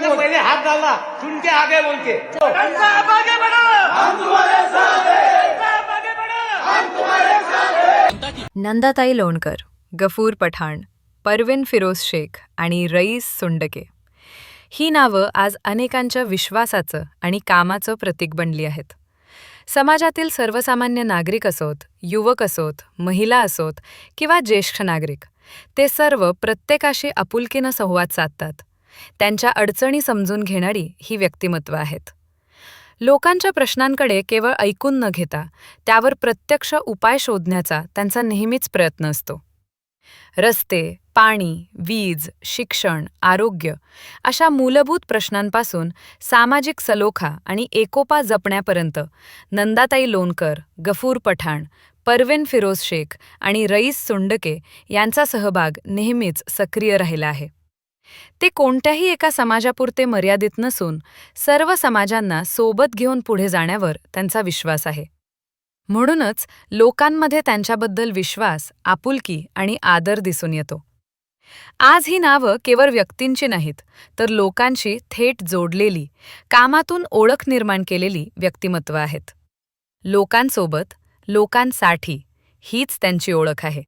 बोल. पहले डालना सुन के आगे बोल के नंदाताई लोणकर गफूर पठाण परवीन फिरोज शेख आणि रईस सुंडके. ही नावं आज अनेकांच्या विश्वासाचं आणि कामाचं प्रतीक बनली आहेत. समाजातील सर्वसामान्य नागरिक असोत युवक असोत महिला असोत किंवा ज्येष्ठ नागरिक ते सर्व प्रत्येकाशी आपुलकीनं संवाद साधतात. त्यांच्या अडचणी समजून घेणारी ही व्यक्तिमत्व आहेत. लोकांच्या प्रश्नांकडे केवळ ऐकून न घेता त्यावर प्रत्यक्ष उपाय शोधण्याचा त्यांचा नेहमीच प्रयत्न असतो. रस्ते पाणी वीज शिक्षण आरोग्य अशा मूलभूत प्रश्नांपासून सामाजिक सलोखा आणि एकोपा जपण्यापर्यंत नंदाताई लोणकर गफूर पठाण परवेन फिरोज शेख आणि रईस सुंडके यांचा सहभाग नेहमीच सक्रिय राहिला आहे. ते कोणत्याही एका समाजापुरते मर्यादित नसून सर्व समाजांना सोबत घेऊन पुढे जाण्यावर त्यांचा विश्वास आहे. म्हणूनच लोकांमध्ये त्यांच्याबद्दल विश्वास आपुलकी आणि आदर दिसून येतो. आज ही नावं केवळ व्यक्तींची नाहीत तर लोकांशी थेट जोडलेली कामातून ओळख निर्माण केलेली व्यक्तिमत्व आहेत. लोकांसोबत लोकांसाठी हीच त्यांची ओळख आहे.